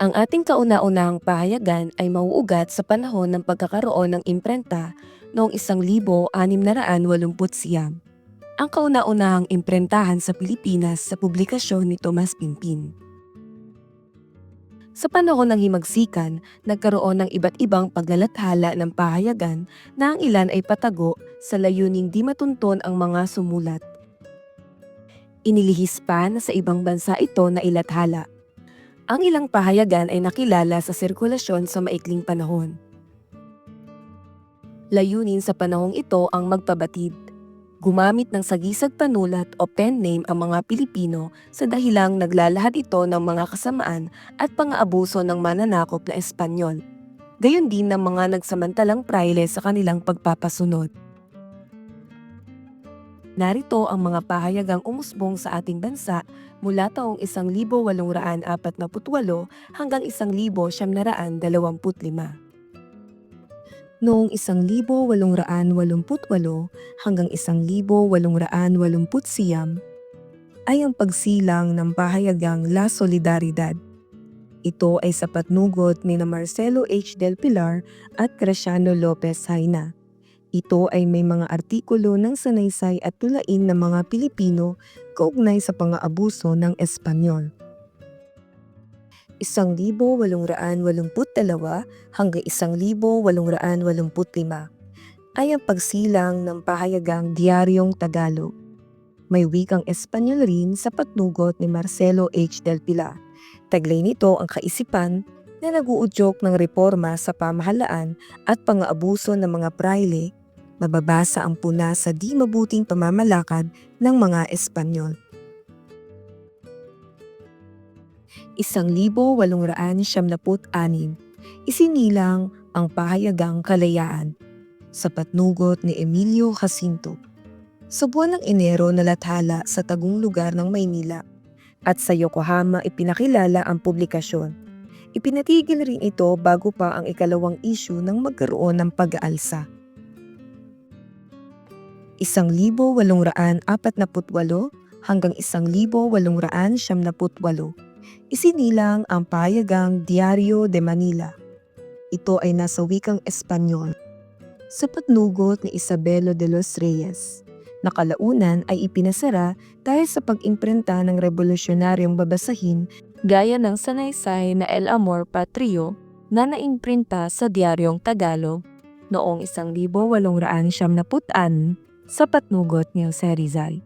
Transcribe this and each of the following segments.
Ang ating kauna-unahang pahayagan ay mauugat sa panahon ng pagkakaroon ng imprenta noong 1689. Ang kauna-unahang imprentahan sa Pilipinas sa publikasyon ni Tomas Pimpin. Sa panahon ng himagsikan, nagkaroon ng iba't ibang paglalathala ng pahayagan na ang ilan ay patago sa layuning di matunton ang mga sumulat. Inilihis pa na sa ibang bansa ito na ilathala. Ang ilang pahayagan ay nakilala sa sirkulasyon sa maikling panahon. Layunin sa panahong ito ang magpabatid. Gumamit ng sagisag panulat o pen name ang mga Pilipino sa dahilang naglalahad ito ng mga kasamaan at pang-aabuso ng mananakop na Espanyol. Gayon din ng mga nagsamantalang praile sa kanilang pagpapasunod. Narito ang mga pahayagang umusbong sa ating bansa mula taong 1848 hanggang 1925. Noong 1888 hanggang 1889 ay ang pagsilang ng pahayagang La Solidaridad. Ito ay sa patnugot ni na Marcelo H. Del Pilar at Graciano Lopez Haina. Ito ay may mga artikulo ng sanaysay at tulain ng mga Pilipino kaugnay sa pang-aabuso ng Espanyol. 1882 hanggang 1885 ay ang pagsilang ng pahayagang Diaryong Tagalog. May wikang Espanyol rin sa patnugot ni Marcelo H. Del Pilar. Taglay nito ang kaisipan na naguudyok ng reforma sa pamahalaan at pang-aabuso ng mga praile, mababasa ang puna sa di mabuting pamamalakad ng mga Espanyol. 1876, isinilang ang pahayagang kalayaan sa patnugot ni Emilio Jacinto. Sa buwan ng Enero nalathala sa tagong lugar ng Maynila at sa Yokohama ipinakilala ang publikasyon. Ipinatigil rin ito bago pa ang ikalawang issue ng magkaroon ng pag-aalsa. 1848 hanggang 1878 isinilang ang payagang Diario de Manila. Ito ay nasa wikang Espanyol. Sa patnugot ni Isabelo de los Reyes, nakalaunan ay ipinasara dahil sa pag-imprenta ng revolusyonaryong babasahin gaya ng sanaysay na El Amor Patrio na naimprinta sa Diaryong Tagalog noong 1870 sa patnugot ni Jose Rizal.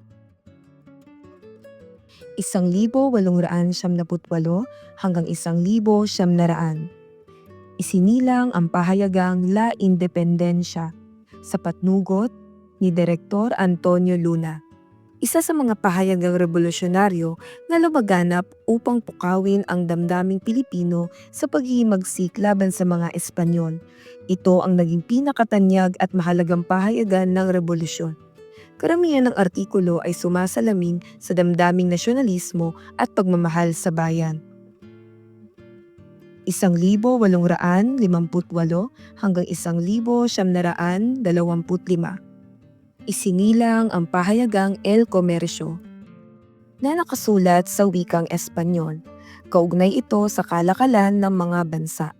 1878 hanggang 1900. Isinilang ang pahayagang La Independencia sa patnugot ni Direktor Antonio Luna. Isa sa mga pahayagang revolusyonaryo na lumaganap upang pukawin ang damdaming Pilipino sa paghihimagsik laban sa mga Espanyol. Ito ang naging pinakatanyag at mahalagang pahayagan ng revolusyon. Karamihan ng artikulo ay sumasalamin sa damdaming nasyonalismo at pagmamahal sa bayan. 1858 hanggang 1925 Isinilang ang pahayagang El Comercio na nakasulat sa wikang Espanyol. Kaugnay ito sa kalakalan ng mga bansa.